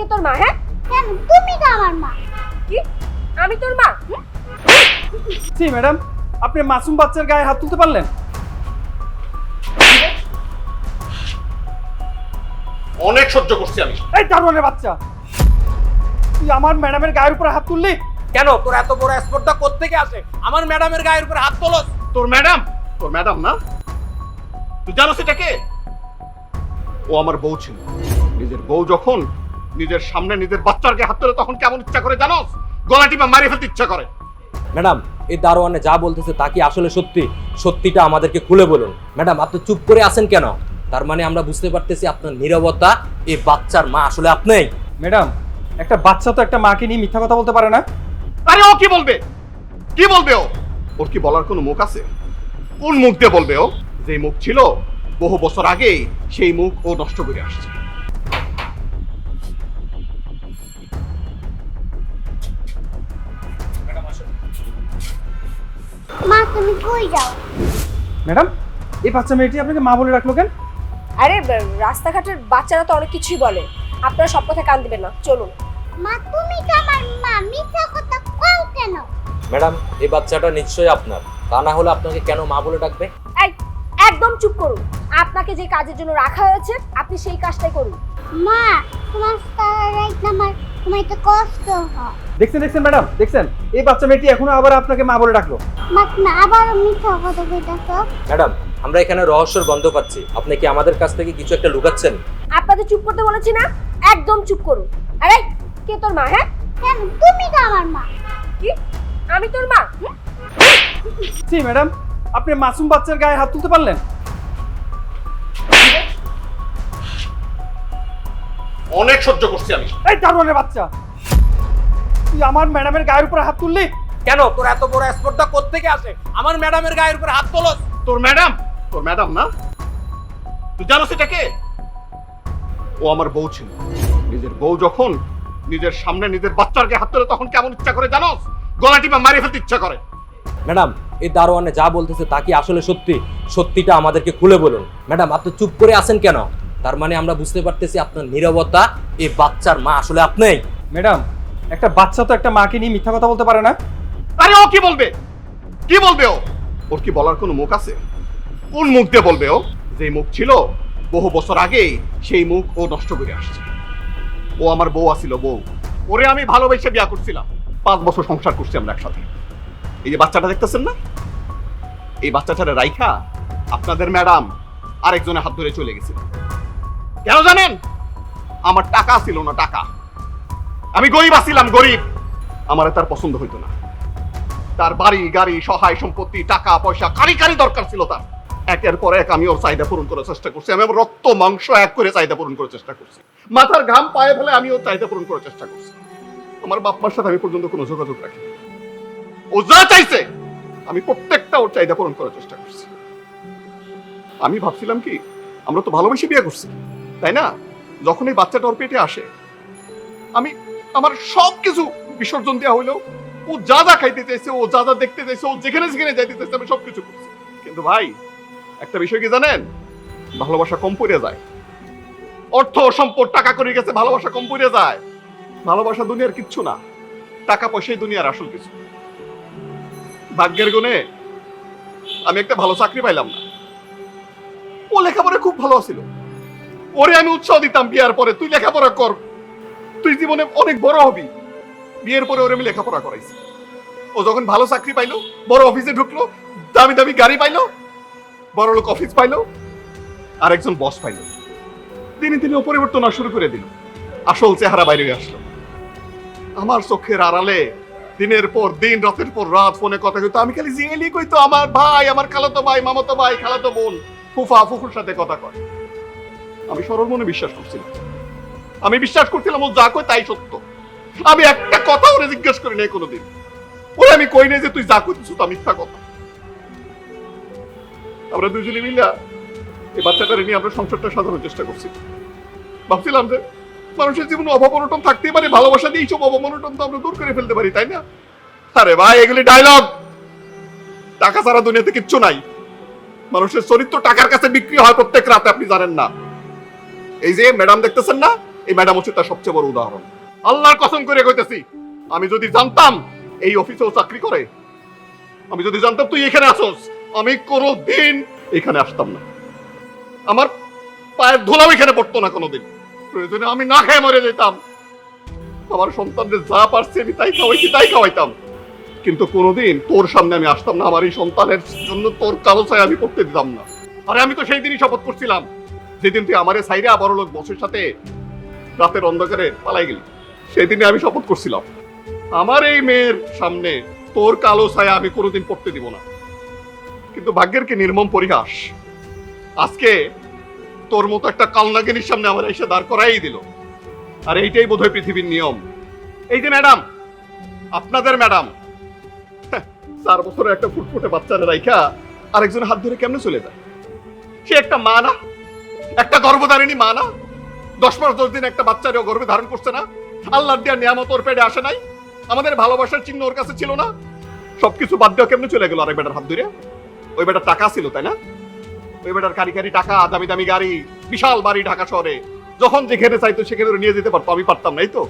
কে তোর মা হ্যাঁ? কেন তুমি তো আমার মা। কি? আমি তোর মা? জি ম্যাডাম আপনি মাসুম বাচ্চার গায়ে হাত তুলতে পারলেন? অনেক সহ্য করছি আমি। এই দারোয়ানের বাচ্চা। তুই আমার ম্যাডামের গায়ের উপরে হাত তুললি? কেন? তোর এত বড় স্পর্ধা কোত্থেকে আসে? আমার ম্যাডামের গায়ের উপরে হাত তোলস? তোর ম্যাডাম? তোর ম্যাডাম না? তুই জানো সেটা কে? ও আমার বউ ছিল। নিজের বউ যখন নিজের সামনে নিজের বাচ্চার গায়ে হাত তোলে তখন কেমন ইচ্ছা করে জানোস গলা টিপা মারি ফেলতে ইচ্ছা করে। ম্যাডাম এই দারোয়ানে যা বলতেছে তা কি আসলে সত্যি? সত্যিটা আমাদেরকে খুলে বলুন। ম্যাডাম আপনি চুপ করে আছেন কেন? তার মানে আমরা বুঝতে পারতেছি আপনার নীরবতা এই বাচ্চার মা আসলে আপনিই ম্যাডাম একটা বাচ্চা তো একটা মাকে নিয়ে মিথ্যা কথা বলতে পারে না। আরে ও কি বলবে? কি বলবে ও? ওর কি বলার কোনো মুখ আছে? কোন মুখ দিয়ে বলবে ও? যে মুখ ছিল বহু বছর আগেই সেই মুখ ও নষ্ট করে আসছে। মা তুমি কই যাও? ম্যাডাম এই বাচ্চা মেয়েটি আপনাকে মা বলে রাখল কেন? আরে রাস্তাঘাটের বাচ্চারা তো অনেক কিছুই বলে। আপনারা সব কথা কান দিবেন না চলুন। মা তুমি তো আমার মা মিথ্যা কথা কও কেন? ম্যাডাম এই বাচ্চাটা নিশ্চয়ই আপনার। তা না হলে আপনাকে কেন মা বলে ডাকবে? এই একদম চুপ করুন। আপনাকে যে কাজের জন্য রাখা হয়েছে আপনি সেই কাজটাই করুন। মা তোমার সারা রাত ঘুমাইতে কষ্ট হয়। দেখছেন দেখছেন ম্যাডাম দেখছেন? এই বাচ্চা মেয়েটি এখনও আবার আপনাকে মা বলে ডাকলো। মা আবার মিথ্যা কথা কইতাছো। ম্যাডাম আমরা এখানে রহস্যের গন্ধ পাচ্ছি। আপনি কি আমাদের কাছ থেকে কিছু একটা লুকাচ্ছেন? আপনাদের চুপ করতে বলেছি না? একদম চুপ করুন। আরে কে তোর মা হ্যাঁ? কেন? তুমি তো আমার মা। কি? আমি তোর মা? জি ম্যাডাম আপনি মাসুম বাচ্চার গায়ে হাত তুলতে পারলেন? অনেক সহ্য করছি আমি। এই দারোয়ানের বাচ্চা তুই আমার ম্যাডামের গায়ের উপরে হাত তুললি? কেন? তোর এত বড় স্পর্ধা কোত্থেকে আসে? আমার ম্যাডামের গায়ের উপরে হাত তোলস। তোর ম্যাডাম? তোর ম্যাডাম না? তুই জানো সেটা কে? ও আমার বউ ছিল। নিজের বউ যখন নিজের সামনে নিজের বাচ্চার গায়ে হাত তোলে তখন কেমন ইচ্ছা করে জানোস? গলা টিপা মারি ফেলতে ইচ্ছা করে। ম্যাডাম এই দারোয়ানে যা বলতেছে তা কি আসলে সত্যি? সত্যিটা আমাদেরকে খুলে বলুন। ম্যাডাম আপনি চুপ করে আছেন কেন? তার মানে আমরা বুঝতে পারতেছি আপনার নীরবতা এই বাচ্চার মা আসলে আপনি। ম্যাডাম একটা বাচ্চা তো একটা মাকে নিয়ে মিথ্যা কথা বলতে পারে না। আরে ও কি বলবে? কি বলবে ও? ওর কি বলার কোনো মুখ আছে? কোন মুখ দিয়ে বলবে ও? যে মুখ ছিল বহু বছর আগে সেই মুখ ও নষ্ট করে আসছে। ও আমার বউ আছিল বউ। ওরে আমি ভালোবেসে বিয়া করছিলাম। পাঁচ বছর সংসার করছি আমরা একসাথে। এই যে বাচ্চাটা দেখতেছেন না? এই বাচ্চাটারে রাইখা আপনাদের ম্যাডাম আরেকজনের হাত ধরে চলে গেছিল। কেন জানেন? আমার টাকা ছিল না টাকা। আমি গরিব আছিলাম, গরিব। আমার তার পছন্দ হইতো না। তার বাড়ি, গাড়ি, সহায় সম্পত্তি, টাকা, পয়সা কারি কারি দরকার ছিল তার। একের পর এক আমি ওর চাহিদা পূরণ করার চেষ্টা করছি। আমি আমার রক্ত, মাংস এক করে চাহিদা পূরণ করার চেষ্টা করছি। মাথার ঘাম পায়ে ফেলে আমি ওর চাহিদা পূরণ করার চেষ্টা করছি। আমার বাপ মার সাথে আমি পর্যন্ত কোনো যোগাযোগ রাখি ও যা চাইছে, আমি প্রত্যেকটা ওর চাহিদা পূরণ করার চেষ্টা করছি। আমি ভাবছিলাম কি, আমরা তো ভালোবেসে বিয়ে করছি। তাই না? যখন এই বাচ্চাটা ওর পেটে আসে, আমি আমার সব কিছু বিসর্জন দেওয়া হইলেও ও যা যা খাইতে চাইছে, ও যা যা দেখতে চাইছে, ও যেখানে যেখানে যাইতে চাইছে, আমি সবকিছু করছি। কিন্তু ভাই, একটা বিষয় কি জানেন? ভালোবাসা কম পড়ে যায়। অর্থ, সম্পদ, টাকা করে গেছে ভালোবাসা কম পড়ে যায়। ভালোবাসা দুনিয়ার কিচ্ছু না। টাকা, পয়সাই দুনিয়ার আসল কিছু। ভাগ্যের গুণে আমি একটা ভালো চাকরি পাইলাম না। ও লেখাপড়া খুব ভালো ছিল ওরে আমি উৎসাহ দিতাম বিয়ার পরে, তুই লেখাপড়া কর। তুই জীবনে অনেক বড় হবি। বিয়ের পরে ওরে আমি লেখাপড়া করাইছি। ও যখন ভালো চাকরি পাইলো, বড় অফিসে ঢুকলো, দামি দামি গাড়ি পাইলো, বড় লোক অফিস পাইলো আর একজন বস পাইলো তিনি ও পরিবর্তন শুরু করে দিল। আসল চেহারা বাইরে আসলো। আমার চোখের আড়ালে দিনের পর দিন, রাতের পর রাত ফোনে কথা কইতো। আমি খালি জিএলি কইতো, আমার ভাই, আমার খালাতো ভাই, মামাতো ভাই, খালাতো বোন, ফুফা, ফুফুর সাথে কথা কয়। আমি সরল মনে বিশ্বাস করছিলাম। আমি বিশ্বাস করছিলাম ও যা কয় তাই সত্য। আমি একটা কথা ওরে জিজ্ঞেস করি নাই কোনোদিন। ওরে আমি কই নাই যে তুই যা করছিস তা মিথ্যা কথা। আমরা দুজনে মিলা এই বাচ্চাটারে নিয়ে আমরা সংসারটা সাজানোর চেষ্টা করছি। ভাবছিলাম যে মানুষের জীবনে অভাব অনটন থাকতেই পারে, ভালোবাসা দিয়ে সব অভাব অনটন তো আমরা দূর করে ফেলতে পারি, তাই না? আরে ভাই, এগুলি ডায়লগ টাকা ছাড়া দুনিয়াতে কিচ্ছু নাই। মানুষের চরিত্র টাকার কাছে বিক্রি হয় প্রত্যেক রাতে, আপনি জানেন না। এই যে ম্যাডাম দেখতেছেন না, এই ম্যাডাম হচ্ছে তার সবচেয়ে বড় উদাহরণ। আল্লাহর কসম করে কইতেছি, আমি যদি জানতাম এই অফিসেও চাকরি করে, আমি যদি জানতাম তুই এখানে আসোস, আমি কোনো দিন এখানে আসতাম না। আমার পায়ের ধুলাও এখানে পড়তো না কোনোদিন। প্রয়োজনে আমি না খেয়ে মরে যেতাম। আমার সন্তানদের যা পারছি আমি তাই খাওয়াইছি, তাই খাওয়াইতাম। কিন্তু কোনোদিন তোর সামনে আমি আসতাম না, আমার এই সন্তানের জন্য তোর কালো ছায় আমি করতে দিতাম না। আরে আমি তো সেই দিনই শপথ করছিলাম। যেদিন তুই আমারে সাইরে বড় লোক বসের সাথে রাতের অন্ধকারে পালাই গেলি সেই দিনে আমি শপথ করছিলাম। আমার এই মেয়ের সামনে তোর কালো ছায়া আমি কোনোদিন পড়তে দিব না। কিন্তু ভাগ্যের কি নির্মম পরিহাস? আজকে তোর মতো একটা কালনাগিনীর সামনে আমার এসে দাঁড় করাই দিল। আর এইটাই বোধহয় পৃথিবীর নিয়ম। এই যে ম্যাডাম আপনাদের ম্যাডাম হ্যাঁ, চার বছরের একটা ফুটফুটে বাচ্চারা রাইখা আরেকজন হাত ধরে কেমনে চলে যায়? সে একটা মা না? একটা গর্ভধারিণী মা না? দশ মাস, দশ দিন একটা বাচ্চারও গর্ভে ধারণ করছে না? আল্লাহর দেওয়া নিয়ামত ওর পেটে আসে নাই? আমাদের ভালোবাসার চিহ্ন ওর কাছে ছিল না? সবকিছু বাদ দেওয়া কেমনে চলে গেল আরেক বেটার হাত ধরে? ওই বেটার টাকা ছিল, তাই না? ওই বেটার কারি কারি টাকা, দামি দামি গাড়ি, বিশাল বাড়ি ঢাকা শহরে। যখন যেখানে চাইতো সেখানে নিয়ে যেতে পারতো, আমি পারতাম নাই তো।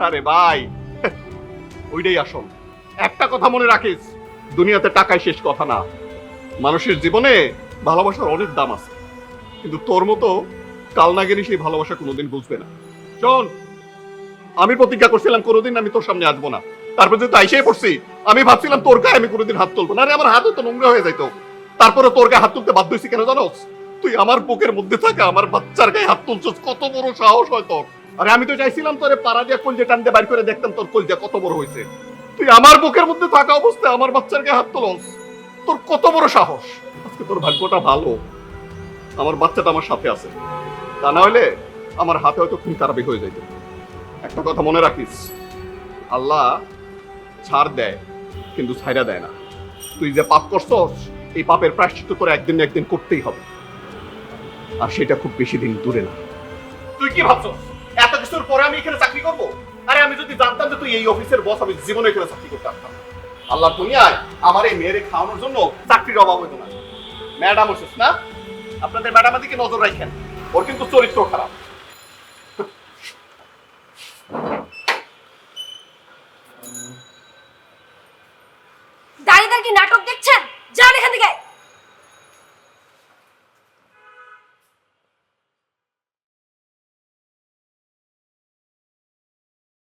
আরে ভাই, ওইটাই আসল। একটা কথা মনে রাখিস, দুনিয়াতে টাকাই শেষ কথা না। মানুষের জীবনে ভালোবাসার অনেক দাম আছে। কিন্তু তোর মতো কাল না গেলে সেই ভালোবাসা কোনোদিন বুঝবে না। শোন, আমি প্রতিজ্ঞা করছিলাম কোনোদিন আমি তোর সামনে আসব না। তারপর যেহেতু আইসেই পড়ছি, আমি ভাবছিলাম তোর গায়ে আমি কোনোদিন হাত তুলবো না। আরে, আমার হাতও তো নোংরা হয়ে যাইতো। তারপরে তোর গায়ে হাত তুলতে বাধ্য হয়েছি কেন জানোস? তুই আমার বুকের মধ্যে থাকা আমার বাচ্চার গায়ে হাত তুলছস, কত বড় সাহস হয় তোর। আরে, আমি তো চাইছিলাম তোরে পাড়া দিয়ে কলজে টান দিয়ে বাইর করে দেখতাম তোর কলজা কত বড় হয়েছে। তুই আমার বুকের মধ্যে থাকা অবস্থায় আমার বাচ্চার গায়ে হাত তুলস। তোর কত বড় সাহস? আজকে তোর ভাগ্যটা ভালো। আমার বাচ্চাটা আমার সাথে আছে। তা না হলে আমার হাতে হয়তো খুন খারাপই হয়ে যাইত। একটা কথা মনে রাখিস, আল্লাহ ছাড় দেয়, কিন্তু ছাইরা দেয় না। তুই যে পাপ করছস, এই পাপের প্রায়শ্চিত্ত করে একদিন একদিন করতেই হবে। আর সেটা খুব বেশি দিন দূরে না। তুই কি ভাবছস? এত কিছুর পরে আমি এখানে চাকরি করব? আরে আমি যদি জানতাম যে তুই এই অফিসের বস আমি জীবনে এখানে চাকরি করতে পারতাম। আল্লাহ দুনিয়ায় আমার এই মেয়েরে খাওয়ানোর জন্য চাকরির অভাব হতো না। ম্যাডাম হচ্ছিস না? আপনাদের ম্যাডামের দিকে নজর রাখেন। ওর কিন্তু চরিত্র খারাপ। দাঁড়িয়ে দাঁড়িয়ে নাটক দেখছেন? যান এখান থেকে।